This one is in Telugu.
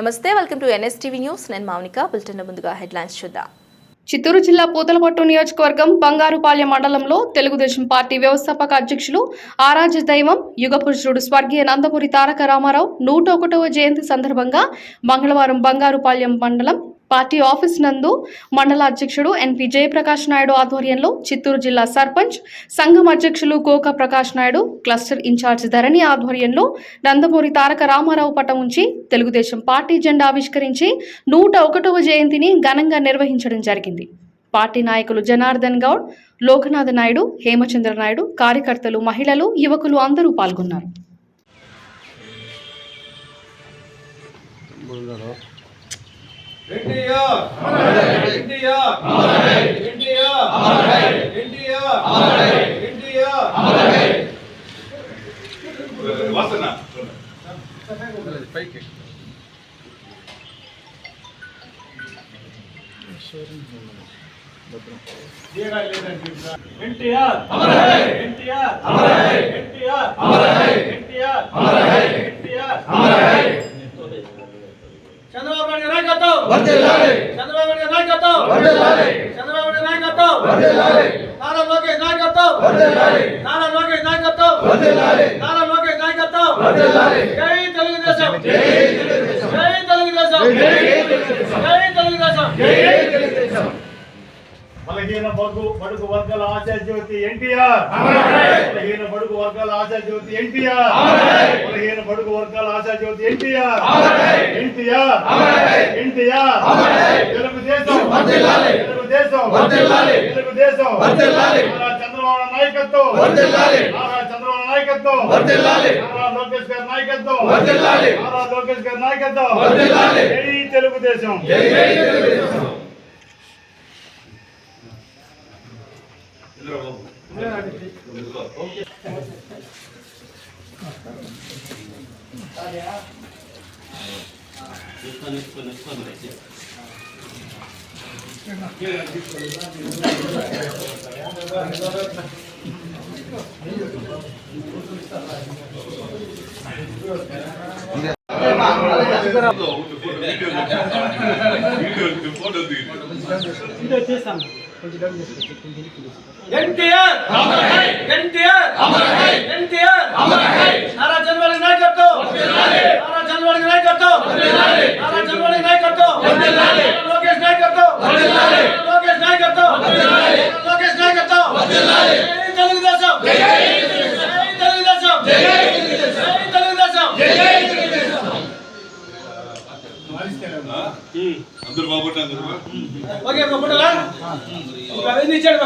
నమస్తే వెల్కమ్ టు ఎన్ఎస్టీవీ న్యూస్. నేను మౌనిక. బులెటిన్ ముందుగా హెడ్లైన్స్ చూద్దాం. చిత్తూరు జిల్లా పూతలపట్టు నియోజకవర్గం బంగారుపాలెం మండలంలో తెలుగుదేశం పార్టీ వ్యవస్థాపక అధ్యక్షులు ఆరాజ దైవం యుగపురుషుడు స్వర్గీయ నందమూరి తారక రామారావు నూట ఒకటవ జయంతి సందర్భంగా మంగళవారం బంగారుపాలెం మండలం పార్టీ ఆఫీస్ నందు మండల అధ్యక్షుడు ఎన్పి జయప్రకాష్ నాయుడు ఆధ్వర్యంలో చిత్తూరు జిల్లా సర్పంచ్ సంఘం అధ్యక్షులు కోక ప్రకాష్ నాయుడు క్లస్టర్ ఇన్ఛార్జ్ ధరణి ఆధ్వర్యంలో నందమూరి తారక రామారావు పటం ఉంచి తెలుగుదేశం పార్టీ జెండా ఆవిష్కరించి నూట ఒకటవ జయంతిని ఘనంగా నిర్వహించడం జరిగింది. పార్టీ నాయకులు జనార్దన్ గౌడ్ లోకనాథ నాయుడు హేమచంద్ర నాయుడు కార్యకర్తలు మహిళలు యువకులు అందరూ పాల్గొన్నారు. ఎన్టీఆర్ ఎన్టీఆర్ ఎన్టీఆర్ ఎన్టీఆర్ ఎన్టీఆర్ వాసన పైకి ఎన్టీఆర్ ఎన్టీఆర్ ఎన్టీఆర్ ఎన్టీఆర్ ఎన్టీఆర్ చంద్రబాబు నాయుడు నాయకత్వం చంద్రబాబు నాయుడు నాయకత్వం. చంద్రబాబు నాయుడు నాయకత్వం. నారా లోకేష్ నాయకత్వం. నారా లోకేష్ నాయకత్వం. నారా లోకేష్ నాయకత్వం. జై తెలుగుదేశం. జై తెలుగుదేశం. జై తెలుగుదేశం. బలహీన బడుగు బడుగు వర్గాల ఆశా జ్యోతి ఎన్టీఆర్. బలహీన బడుగు వర్గాల ఆశా జ్యోతి ఎన్టీఆర్. బలహీన బడుగు వర్గాల ఆశా జ్యోతి ఎన్టీఆర్. ఎన్టీఆర్. ఎన్టీఆర్. తెలుగుదేశం. తెలుగుదేశం. తెలుగుదేశం. చంద్రబాబు నాయకత్వం. చంద్రబాబు నాయకత్వం. లోకేష్ గారి నాయకత్వం. లోకేష్ గారి నాయకత్వం. చేస్తాను జై తెలుగుదేశం ఎన్టీఆర్! ఎన్టీఆర్! ఎన్టీఆర్ నారా చంద్రబాబు నాయకత్వం! నారా చంద్రబాబు నాయకత్వం! నారా చంద్రబాబు నాయకత్వం! లోకేష్ నాయకత్వం! అందరు బాగుంటారు ఓకే ఇచ్చాడు